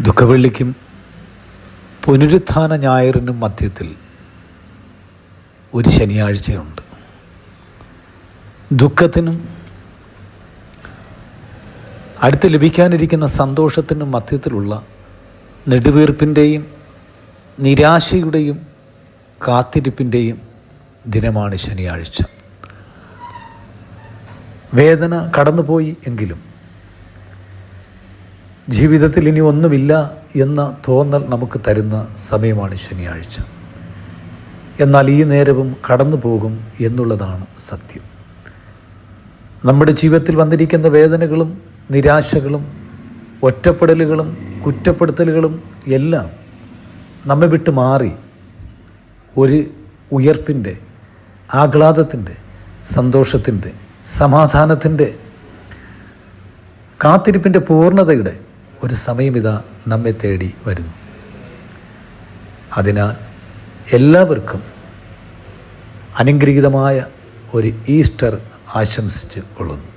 ദുഃഖവെള്ളിക്കും പുനരുത്ഥാന ഞായറിനും മധ്യത്തിൽ ഒരു ശനിയാഴ്ചയുണ്ട്. ദുഃഖത്തിനും അടുത്ത് ലഭിക്കാനിരിക്കുന്ന സന്തോഷത്തിനും മധ്യത്തിലുള്ള നെടുവീർപ്പിന്റെയും നിരാശയുടെയും കാത്തിരിപ്പിന്റെയും ദിനമാണ് ശനിയാഴ്ച. വേദന കടന്നുപോയി എങ്കിലും ജീവിതത്തിൽ ഇനി ഒന്നുമില്ല എന്ന തോന്നൽ നമുക്ക് തരുന്ന സമയമാണ് ശനിയാഴ്ച. എന്നാൽ ഈ നേരവും കടന്നു പോകും എന്നുള്ളതാണ് സത്യം. നമ്മുടെ ജീവിതത്തിൽ വന്നിരിക്കുന്ന വേദനകളും നിരാശകളും ഒറ്റപ്പെടലുകളും കുറ്റപ്പെടുത്തലുകളും എല്ലാം നമ്മെ വിട്ട് മാറി ഒരു ഉയർപ്പിന്റെ ആഹ്ലാദത്തിന്റെ സന്തോഷത്തിന്റെ സമാധാനത്തിന്റെ കാത്തിരിപ്പിന്റെ പൂർണതയുടെ ഒരു സമയം ഇതാ നമ്മെ തേടി വരുന്നു. അതിനാൽ എല്ലാവർക്കും അനുഗ്രഹീതമായ ഒരു ഈസ്റ്റർ ആശംസിച്ച് കൊള്ളുന്നു.